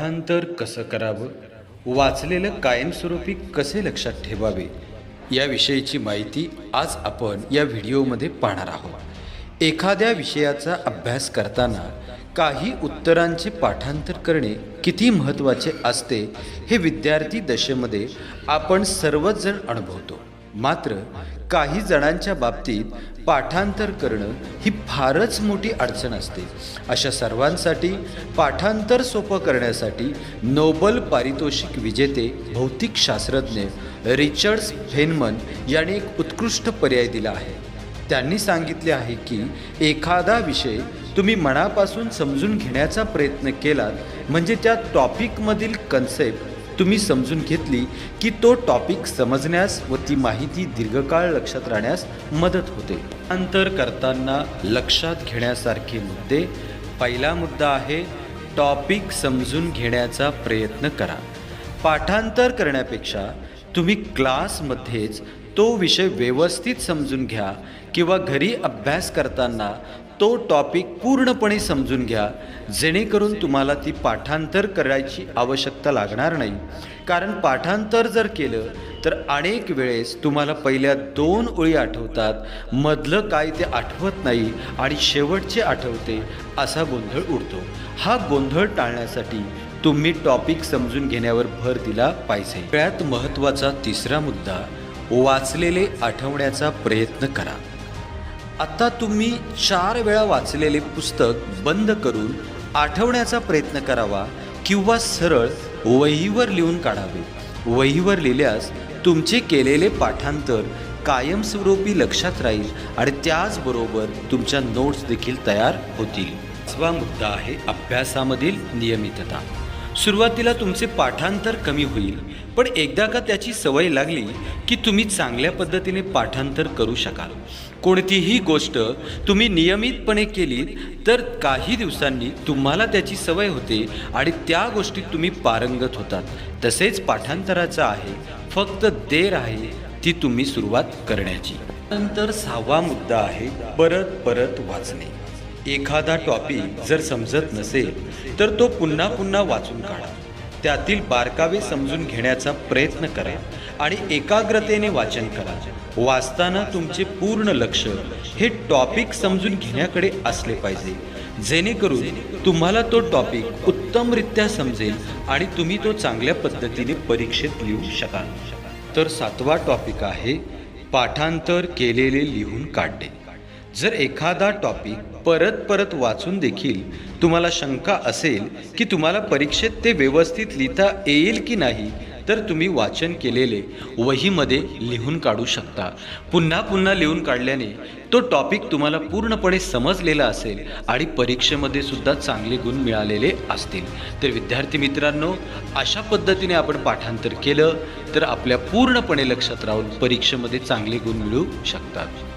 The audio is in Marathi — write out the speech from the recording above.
पाठांतर कसं करावं? वाचलेलं कायमस्वरूपी कसे लक्षात ठेवावे? याविषयीची माहिती आज आपण या व्हिडिओमध्ये पाहणार आहोत. एखाद्या विषयाचा अभ्यास करताना काही उत्तरांचे पाठांतर करणे किती महत्त्वाचे असते हे विद्यार्थी दशेमध्ये आपण सर्वच जण अनुभवतो. मात्र काही जणांच्या बाबतीत पाठांतर करणं ही फारच मोठी अडचण असते. अशा सर्वांसाठी पाठांतर सोपं करण्यासाठी नोबल पारितोषिक विजेते भौतिकशास्त्रज्ञ रिचर्ड्स फेनमन यांनी एक उत्कृष्ट पर्याय दिला आहे. त्यांनी सांगितले आहे की एखादा विषय तुम्ही मनापासून समजून घेण्याचा प्रयत्न केलात म्हणजे त्या टॉपिकमधील कन्सेप्ट तुम्ही समजून घेतली की तो टॉपिक समजण्यास व ती माहिती दीर्घकाळ लक्षात राहण्यास मदत होते. अंतर करताना लक्षात घेण्यासारखे मुद्दे. पहिला मुद्दा आहे टॉपिक समजून घेण्याचा प्रयत्न करा. पाठांतर करण्यापेक्षा तुम्ही क्लासमध्येच तो विषय व्यवस्थित समजून घ्या किंवा घरी अभ्यास करताना तो टॉपिक पूर्णपणे समजून घ्या. जेणेकरून तुम्हाला ती पाठांतर करायची आवश्यकता लागणार नाही. कारण पाठांतर जर केलं तर अनेक वेळेस तुम्हाला पहिल्या दोन ओळी आठवतात. मधलं काय ते आठवत नाही आणि शेवटचे आठवते असा गोंधळ उडतो. हा गोंधळ टाळण्यासाठी तुम्ही टॉपिक समजून घेण्यावर भर दिला पाहिजे. सगळ्यात महत्त्वाचा तिसरा मुद्दा वाचलेले आठवण्याचा प्रयत्न करा. आत्ता तुम्ही चार वेळा वाचलेले पुस्तक बंद करून आठवण्याचा प्रयत्न करावा किंवा सरळ वहीवर लिहून काढावे. वहीवर लिहिल्यास तुमचे केलेले पाठांतर कायमस्वरूपी लक्षात राहील आणि त्याचबरोबर तुमच्या नोट्स देखील तयार होतील. पाचवा मुद्दा आहे अभ्यासामधील नियमितता. सुरुवातीला तुमचे पाठांतर कमी होईल पण एकदा का त्याची सवय लागली की तुम्ही चांगल्या पद्धतीने पाठांतर करू शकाल. कोणतीही गोष्ट तुम्ही नियमितपणे केली तर काही दिवसांनी तुम्हाला त्याची सवय होते आणि त्या गोष्टीत तुम्ही पारंगत होतात. तसेच पाठांतराचं आहे फक्त देर आहे ती तुम्ही सुरुवात करण्याची. नंतर सहावा मुद्दा आहे परत परत वाचणे. एखादा टॉपिक जर समजत नसेल तर तो पुन्हा पुन्हा वाचून काढा. त्यातील बारकावे समजून घेण्याचा प्रयत्न करा आणि एकाग्रतेने वाचन करा. वाचताना तुमचे पूर्ण लक्ष हे टॉपिक समजून घेण्याकडे असले पाहिजे. जेणेकरून तुम्हाला तो टॉपिक उत्तमरित्या समजेल आणि तुम्ही तो चांगल्या पद्धतीने परीक्षेत लिहू शकाल. तर सातवा टॉपिक आहे पाठांतर केलेले लिहून काढणे. जर एखादा टॉपिक परत परत वाचून देखील तुम्हाला शंका असेल की तुम्हाला परीक्षेत ते व्यवस्थित लिहिता येईल की नाही तर तुम्ही वाचन केलेले वहीमध्ये लिहून काढू शकता. पुन्हा पुन्हा लिहून काढल्याने तो टॉपिक तुम्हाला पूर्णपणे समजलेला असेल आणि परीक्षेमध्ये सुद्धा चांगले गुण मिळालेले असतील. तर विद्यार्थी मित्रांनो अशा पद्धतीने आपण पाठांतर केलं तर आपल्या पूर्णपणे लक्षात राहून परीक्षेमध्ये चांगले गुण मिळू शकतात.